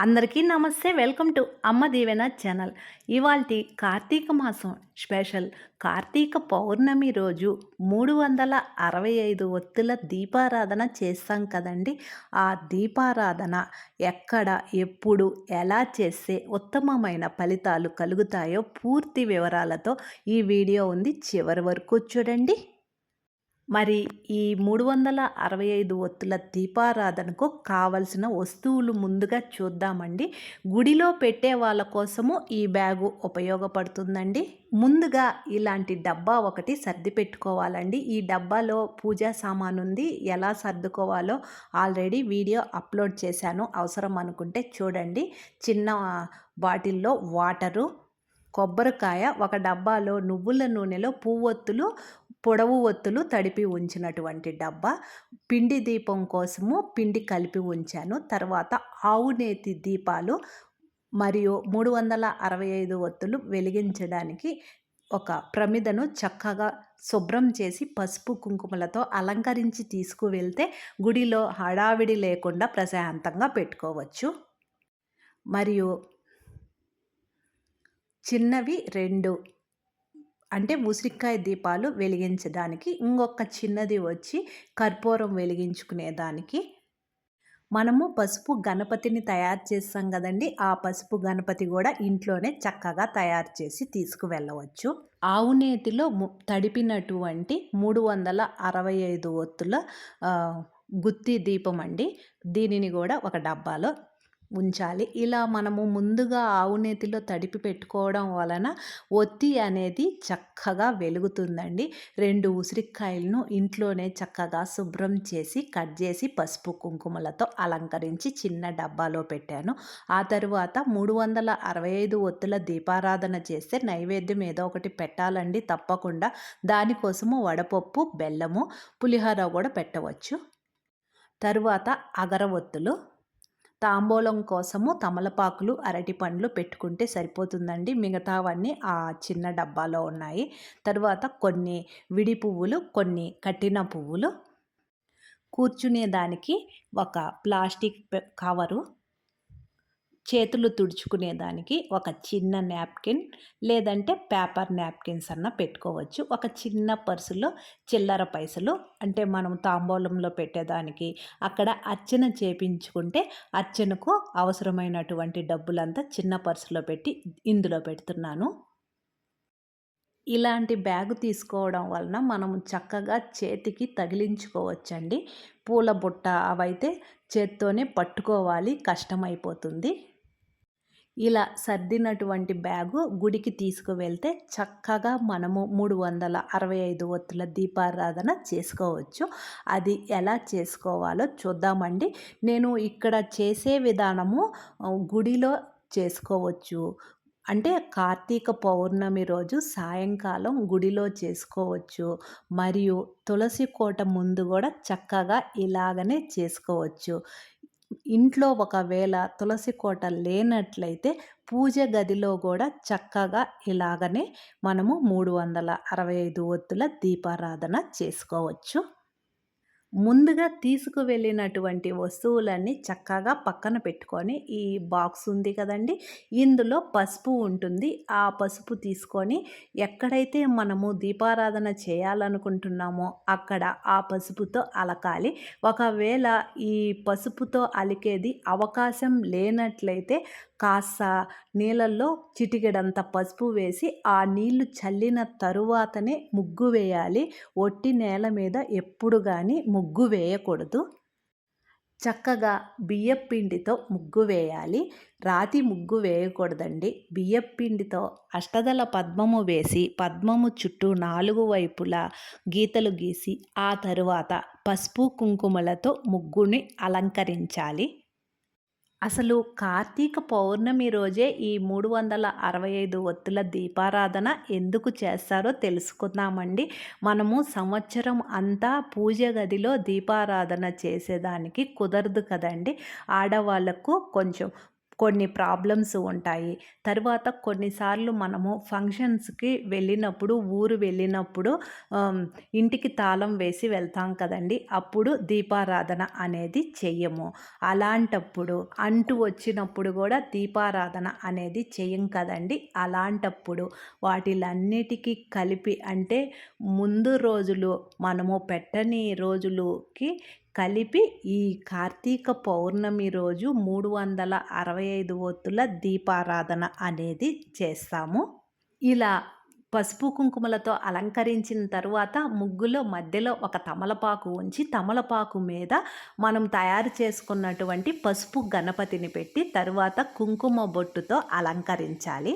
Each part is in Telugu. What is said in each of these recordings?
అందరికీ నమస్తే. వెల్కమ్ టు అమ్మ దీవెన ఛానల్. ఇవాల్టి కార్తీక మాసం స్పెషల్. కార్తీక పౌర్ణమి రోజు మూడు వందల అరవై ఐదు ఒత్తుల దీపారాధన చేస్తాం కదండి. ఆ దీపారాధన ఎక్కడ ఎప్పుడు ఎలా చేస్తే ఉత్తమమైన ఫలితాలు కలుగుతాయో పూర్తి వివరాలతో ఈ వీడియో ఉంది. చివరి వరకు చూడండి. మరి ఈ మూడు వందల అరవై ఐదు ఒత్తుల దీపారాధనకు కావలసిన వస్తువులు ముందుగా చూద్దామండి. గుడిలో పెట్టే వాళ్ళ కోసము ఈ బ్యాగు ఉపయోగపడుతుందండి. ముందుగా ఇలాంటి డబ్బా ఒకటి సర్ది పెట్టుకోవాలండి. ఈ డబ్బాలో పూజా సామాను ఉంది. ఎలా సర్దుకోవాలో ఆల్రెడీ వీడియో అప్లోడ్ చేశాను. అవసరం అనుకుంటే చూడండి. చిన్న బాటిల్లో వాటరు కొబ్బరికాయ ఒక డబ్బాలో నువ్వుల నూనెలో పువ్వొత్తులు పొడవు ఒత్తులు తడిపి ఉంచినటువంటి డబ్బా పిండి దీపం కోసము పిండి కలిపి ఉంచాను. తర్వాత ఆవు నేతి దీపాలు మరియు మూడు వందల అరవై ఐదు ఒత్తులు వెలిగించడానికి ఒక ప్రమిదను చక్కగా శుభ్రం చేసి పసుపు కుంకుమలతో అలంకరించి తీసుకువెళ్తే గుడిలో హడావిడి లేకుండా ప్రశాంతంగా పెట్టుకోవచ్చు. మరియు చిన్నవి రెండు అంటే ఉసిరికాయ దీపాలు వెలిగించడానికి ఇంకొక చిన్నది వచ్చి కర్పూరం వెలిగించుకునేదానికి మనము పసుపు గణపతిని తయారు చేస్తాం కదండి. ఆ పసుపు గణపతి కూడా ఇంట్లోనే చక్కగా తయారు చేసి తీసుకువెళ్ళవచ్చు. ఆవు నేతిలో తడిపినటువంటి మూడు వందల అరవై ఐదు ఒత్తుల గుత్తి దీపం అండి. దీనిని కూడా ఒక డబ్బాలో ఉంచాలి. ఇలా మనము ముందుగా ఆవు నేతిలో తడిపి పెట్టుకోవడం వలన ఒత్తి అనేది చక్కగా వెలుగుతుందండి. రెండు ఉసిరికాయలను ఇంట్లోనే చక్కగా శుభ్రం చేసి కట్ చేసి పసుపు కుంకుమలతో అలంకరించి చిన్న డబ్బాలో పెట్టాను. ఆ తరువాత మూడు వందల అరవై ఐదు ఒత్తుల దీపారాధన చేస్తే నైవేద్యం ఏదో ఒకటి పెట్టాలండి. తప్పకుండా దానికోసము వడపప్పు బెల్లము పులిహోర కూడా పెట్టవచ్చు. తరువాత అగరవత్తులు తాంబూలం కోసము తమలపాకులు అరటి పండ్లు పెట్టుకుంటే సరిపోతుందండి. మిగతావన్నీ ఆ చిన్న డబ్బాలో ఉన్నాయి. తర్వాత కొన్ని విడి పువ్వులు కొన్ని కట్టిన పువ్వులు. కూర్చునేదానికి ఒక ప్లాస్టిక్ కవరు చేతులు తుడుచుకునేదానికి ఒక చిన్న నాప్కిన్ లేదంటే పేపర్ నాప్కిన్స్ అన్న పెట్టుకోవచ్చు. ఒక చిన్న పర్సులో చిల్లర పైసలు అంటే మనం తాంబూలంలో పెట్టేదానికి అక్కడ అర్చన చేపించుకుంటే అర్చనకు అవసరమైనటువంటి డబ్బులంతా చిన్న పర్సులో పెట్టి ఇందులో పెడుతున్నాను. ఇలాంటి బ్యాగు తీసుకోవడం వలన మనం చక్కగా చేతికి తగిలించుకోవచ్చండి. పూల బుట్ట అవైతే చేత్తోనే పట్టుకోవాలి కష్టమైపోతుంది. ఇలా సర్దినటువంటి బ్యాగు గుడికి తీసుకువెళ్తే చక్కగా మనము మూడు వందల అరవై ఐదు ఒత్తుల దీపారాధన చేసుకోవచ్చు. అది ఎలా చేసుకోవాలో చూద్దామండి. నేను ఇక్కడ చేసే విధానము గుడిలో చేసుకోవచ్చు. అంటే కార్తీక పౌర్ణమి రోజు సాయంకాలం గుడిలో చేసుకోవచ్చు. మరియు తులసి కోట ముందు కూడా చక్కగా ఇలాగనే చేసుకోవచ్చు. ఇంట్లో ఒకవేళ తులసి కోట లేనట్లయితే పూజ గదిలో కూడా చక్కగా ఇలాగనే మనము మూడు వందల అరవై ఐదు ఒత్తుల దీపారాధన చేసుకోవచ్చు. ముందుగా తీసుకువెళ్ళినటువంటి వస్తువులన్నీ చక్కగా పక్కన పెట్టుకొని ఈ బాక్స్ ఉంది కదండి. ఇందులో పసుపు ఉంటుంది. ఆ పసుపు తీసుకొని ఎక్కడైతే మనము దీపారాధన చేయాలనుకుంటున్నామో అక్కడ ఆ పసుపుతో అలకాలి. ఒకవేళ ఈ పసుపుతో అలికేది అవకాశం లేనట్లయితే కాస్త నీళ్ళల్లో చిటికెడంత పసుపు వేసి ఆ నీళ్ళు చల్లిన తరువాతనే ముగ్గు వేయాలి. ఒట్టి నేల మీద ఎప్పుడు కానీ ముగ్గు వేయకూడదు. చక్కగా బియ్యపిండితో ముగ్గు వేయాలి. రాతి ముగ్గు వేయకూడదండి. బియ్యపిండితో అష్టదల పద్మము వేసి పద్మము చుట్టూ నాలుగు వైపులా గీతలు గీసి ఆ తరువాత పసుపు కుంకుమలతో ముగ్గుని అలంకరించాలి. అసలు కార్తీక పౌర్ణమి రోజే ఈ మూడు వందల అరవై ఐదు ఒత్తుల దీపారాధన ఎందుకు చేస్తారో తెలుసుకుందామండి. మనము సంవత్సరం అంతా పూజ గదిలో దీపారాధన చేసేదానికి కుదరదు కదండి. ఆడవాళ్ళకు కొంచెం కొన్ని ప్రాబ్లమ్స్ ఉంటాయి. తర్వాత కొన్నిసార్లు మనము ఫంక్షన్స్కి వెళ్ళినప్పుడు ఊరు వెళ్ళినప్పుడు ఇంటికి తాళం వేసి వెళ్తాం కదండి. అప్పుడు దీపారాధన అనేది చెయ్యము. అలాంటప్పుడు అంటు వచ్చినప్పుడు కూడా దీపారాధన అనేది చెయ్యం కదండి. అలాంటప్పుడు వాటిలన్నిటికీ కలిపి అంటే ముందు రోజులు మనము పెట్టని రోజులుకి కలిపి ఈ కార్తీక పౌర్ణమి రోజు మూడు వందల అరవై ఐదు ఒత్తుల దీపారాధన అనేది చేస్తాము. ఇలా పసుపు కుంకుమలతో అలంకరించిన తరువాత ముగ్గులో మధ్యలో ఒక తమలపాకు ఉంచి తమలపాకు మీద మనం తయారు చేసుకున్నటువంటి పసుపు గణపతిని పెట్టి తరువాత కుంకుమ బొట్టుతో అలంకరించాలి.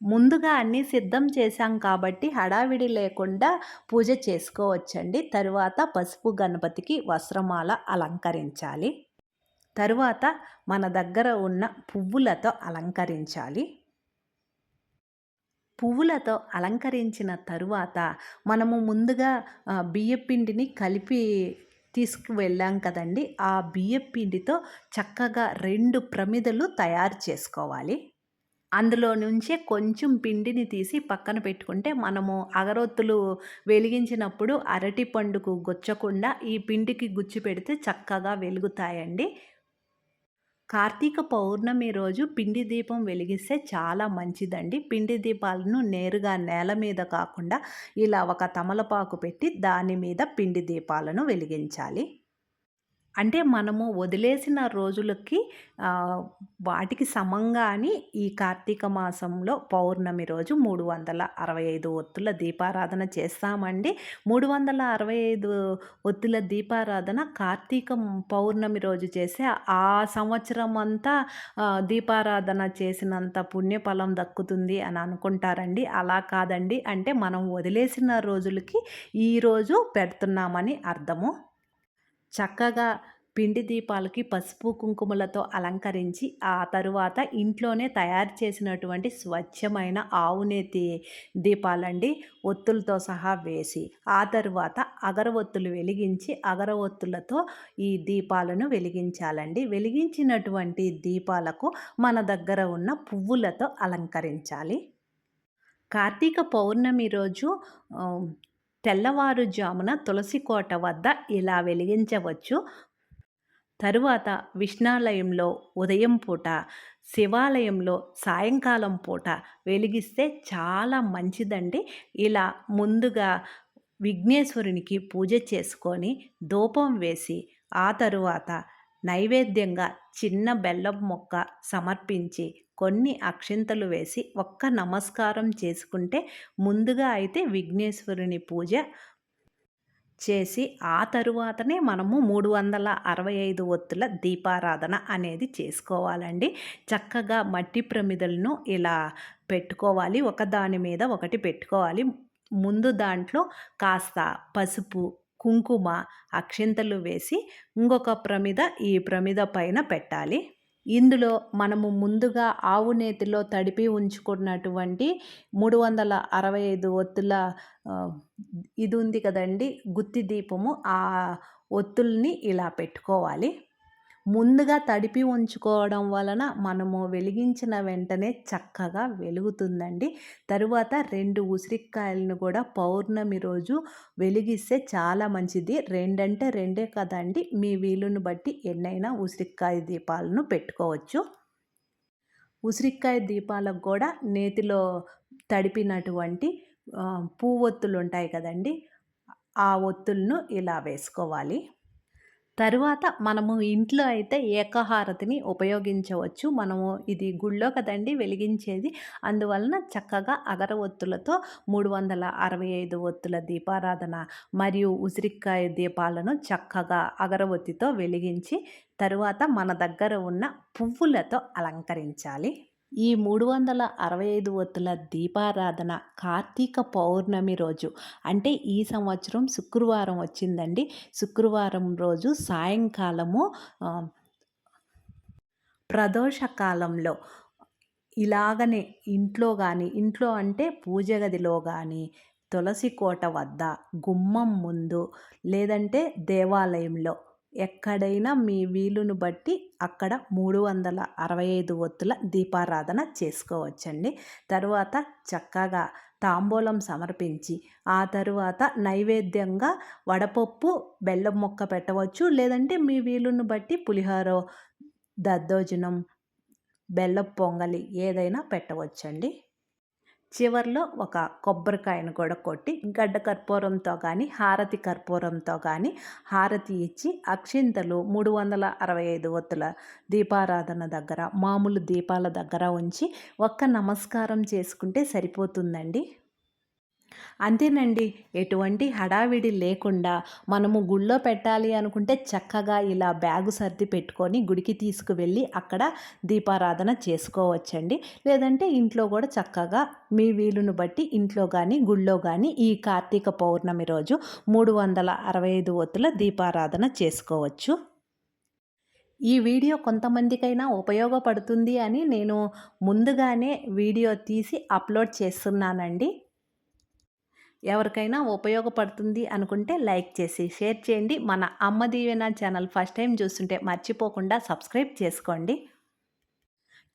ముందుగా అన్నీ సిద్ధం చేశాం కాబట్టి హడావిడి లేకుండా పూజ చేసుకోవచ్చండి. తరువాత పసుపు గణపతికి వస్త్రమాల అలంకరించాలి. తరువాత మన దగ్గర ఉన్న పువ్వులతో అలంకరించాలి. పువ్వులతో అలంకరించిన తరువాత మనము ముందుగా బియ్యపిండిని కలిపి తీసుకువెళ్ళాం కదండి. ఆ బియ్యపిండితో చక్కగా రెండు ప్రమిదలు తయారు చేసుకోవాలి. అందులో నుంచే కొంచెం పిండిని తీసి పక్కన పెట్టుకుంటే మనము అగరొత్తులు వెలిగించినప్పుడు అరటి పండుకు గుచ్చకుండా ఈ పిండికి గుచ్చి పెడితే చక్కగా వెలుగుతాయండి. కార్తీక పౌర్ణమి రోజు పిండి దీపం వెలిగిస్తే చాలా మంచిదండి. పిండి దీపాలను నేరుగా నేల మీద కాకుండా ఇలా ఒక తమలపాకు పెట్టి దాని మీద పిండి దీపాలను వెలిగించాలి. అంటే మనము వదిలేసిన రోజులకి వాటికి సమంగా అని ఈ కార్తీక మాసంలో పౌర్ణమి రోజు మూడు వందల అరవై ఐదు ఒత్తుల దీపారాధన చేస్తామండి. మూడు వందల అరవై ఐదు ఒత్తుల దీపారాధన కార్తీక పౌర్ణమి రోజు చేస్తే ఆ సంవత్సరం అంతా దీపారాధన చేసినంత పుణ్యఫలం దక్కుతుంది అని అనుకుంటారండి. అలా కాదండి. అంటే మనం వదిలేసిన రోజులకి ఈరోజు పెడుతున్నామని అర్థము. చక్కగా పిండి దీపాలకి పసుపు కుంకుమలతో అలంకరించి ఆ తరువాత ఇంట్లోనే తయారు చేసినటువంటి స్వచ్ఛమైన ఆవునేతి దీపాలండి ఒత్తులతో సహా వేసి ఆ తరువాత అగరవత్తులు వెలిగించి అగరవత్తులతో ఈ దీపాలను వెలిగించాలండి. వెలిగించినటువంటి దీపాలకు మన దగ్గర ఉన్న పువ్వులతో అలంకరించాలి. కార్తీక పౌర్ణమి రోజు తెల్లవారుజామున తులసి కోట వద్ద ఇలా వెలిగించవచ్చు. తరువాత విష్ణాలయంలో ఉదయం పూట శివాలయంలో సాయంకాలం పూట వెలిగిస్తే చాలా మంచిదండి. ఇలా ముందుగా విఘ్నేశ్వరునికి పూజ చేసుకొని ధూపం వేసి ఆ తరువాత నైవేద్యంగా చిన్న బెల్లం మొక్క సమర్పించి కొన్ని అక్షింతలు వేసి ఒక్క నమస్కారం చేసుకుంటే ముందుగా అయితే విఘ్నేశ్వరుని పూజ చేసి ఆ తరువాతనే మనము మూడు వందల అరవై ఐదు ఒత్తుల దీపారాధన అనేది చేసుకోవాలండి. చక్కగా మట్టి ప్రమిదలను ఇలా పెట్టుకోవాలి. ఒక దాని మీద ఒకటి పెట్టుకోవాలి. ముందు దాంట్లో కాస్త పసుపు కుంకుమ అక్షింతలు వేసి ఇంకొక ప్రమిద ఈ ప్రమిద పైన పెట్టాలి. ఇందులో మనము ముందుగా ఆవు నేతిలో తడిపి ఉంచుకున్నటువంటి మూడు వందల అరవై ఐదు ఒత్తుల ఇది ఉంది కదండి గుత్తి దీపము. ఆ ఒత్తుల్ని ఇలా పెట్టుకోవాలి. ముందుగా తడిపి ఉంచుకోవడం వలన మనము వెలిగించిన వెంటనే చక్కగా వెలుగుతుందండి. తరువాత రెండు ఉసిరికాయలను కూడా పౌర్ణమి రోజు వెలిగిస్తే చాలా మంచిది. రెండంటే రెండే కదండి. మీ వీలును బట్టి ఎన్నైనా ఉసిరికాయ దీపాలను పెట్టుకోవచ్చు. ఉసిరికాయ దీపాలకు కూడా నేతిలో తడిపినటువంటి పువ్వొత్తులు ఉంటాయి కదండి. ఆ ఒత్తులను ఇలా వేసుకోవాలి. తరువాత మనము ఇంట్లో అయితే ఏకహారతిని ఉపయోగించవచ్చు. మనము ఇది గుళ్ళో కదండి వెలిగించేది. అందువలన చక్కగా అగరవత్తులతో మూడు వందల అరవై ఐదు ఒత్తుల దీపారాధన మరియు ఉసిరికాయ దీపాలను చక్కగా అగరవత్తితో వెలిగించి తరువాత మన దగ్గర ఉన్న పువ్వులతో అలంకరించాలి. ఈ మూడు వందల అరవై ఐదు ఒత్తుల దీపారాధన కార్తీక పౌర్ణమి రోజు. అంటే ఈ సంవత్సరం శుక్రవారం వచ్చిందండి. శుక్రవారం రోజు సాయంకాలము ప్రదోష కాలంలో ఇలాగనే ఇంట్లో కానీ ఇంట్లో అంటే పూజ గదిలో కానీ తులసి కోట వద్ద గుమ్మం ముందు లేదంటే దేవాలయంలో ఎక్కడైనా మీ వీలును బట్టి అక్కడ మూడు వందల అరవై ఐదు ఒత్తుల దీపారాధన చేసుకోవచ్చండి. తరువాత చక్కగా తాంబూలం సమర్పించి ఆ తరువాత నైవేద్యంగా వడపప్పు బెల్లం మొక్క పెట్టవచ్చు. లేదంటే మీ వీలును బట్టి పులిహోర దద్దోజనం బెల్లం పొంగలి ఏదైనా పెట్టవచ్చండి. చివర్లో ఒక కొబ్బరికాయను కూడా కొట్టి గడ్డ కర్పూరంతో కానీ హారతి కర్పూరంతో కానీ హారతి ఇచ్చి అక్షింతలు మూడు వందల అరవై ఐదు ఒత్తుల దీపారాధన దగ్గర మామూలు దీపాల దగ్గర ఉంచి ఒక్క నమస్కారం చేసుకుంటే సరిపోతుందండి? అంతేనండి. ఎటువంటి హడావిడి లేకుండా మనము గుళ్ళో పెట్టాలి అనుకుంటే చక్కగా ఇలా బ్యాగు సర్ది పెట్టుకొని గుడికి తీసుకువెళ్ళి అక్కడ దీపారాధన చేసుకోవచ్చండి. లేదంటే ఇంట్లో కూడా చక్కగా మీ వీలును బట్టి ఇంట్లో కానీ గుళ్ళో కానీ ఈ కార్తీక పౌర్ణమి రోజు మూడు వందల అరవై ఐదు ఒత్తుల దీపారాధన చేసుకోవచ్చు. ఈ వీడియో కొంతమందికైనా ఉపయోగపడుతుంది అని నేను ముందుగానే వీడియో తీసి అప్లోడ్ చేస్తున్నానండి. ఎవరికైనా ఉపయోగపడుతుంది అనుకుంటే లైక్ చేసి షేర్ చేయండి. మన అమ్మ దీవెన ఛానల్ ఫస్ట్ టైం చూస్తుంటే మర్చిపోకుండా సబ్స్క్రైబ్ చేసుకోండి.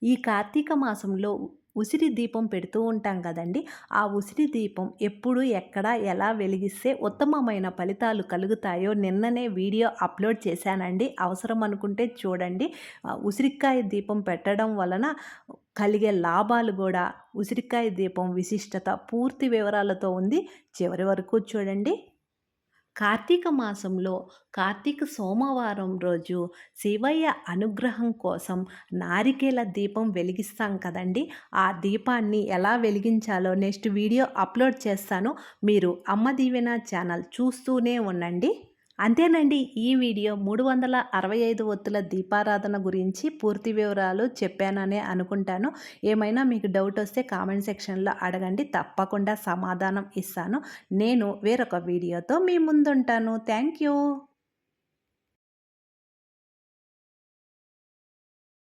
ఈ కార్తీక మాసంలో ఉసిరి దీపం పెడుతూ ఉంటాం కదండి. ఆ ఉసిరి దీపం ఎప్పుడు ఎక్కడ ఎలా వెలిగిస్తే ఉత్తమమైన ఫలితాలు కలుగుతాయో నిన్ననే వీడియో అప్లోడ్ చేశానండి. అవసరం అనుకుంటే చూడండి. ఉసిరికాయ దీపం పెట్టడం వలన కలిగే లాభాలు కూడా ఉసిరికాయ దీపం విశిష్టత పూర్తి వివరాలతో ఉంది. చివరి వరకు చూడండి. కార్తీక మాసంలో కార్తీక సోమవారం రోజు శివయ్య అనుగ్రహం కోసం నారికేల దీపం వెలిగిస్తాం కదండి. ఆ దీపాన్ని ఎలా వెలిగించాలో నెక్స్ట్ వీడియో అప్లోడ్ చేస్తాను. మీరు అమ్మ దీవెన ఛానల్ చూస్తూనే ఉండండి. అంతేనండి ఈ వీడియో మూడు వందల అరవై ఐదు ఒత్తుల దీపారాధన గురించి పూర్తి వివరాలు చెప్పాననే అనుకుంటాను. ఏమైనా మీకు డౌట్ వస్తే కామెంట్ సెక్షన్లో అడగండి తప్పకుండా సమాధానం ఇస్తాను. నేను వేరొక వీడియోతో మీ ముందుంటాను. Thank you.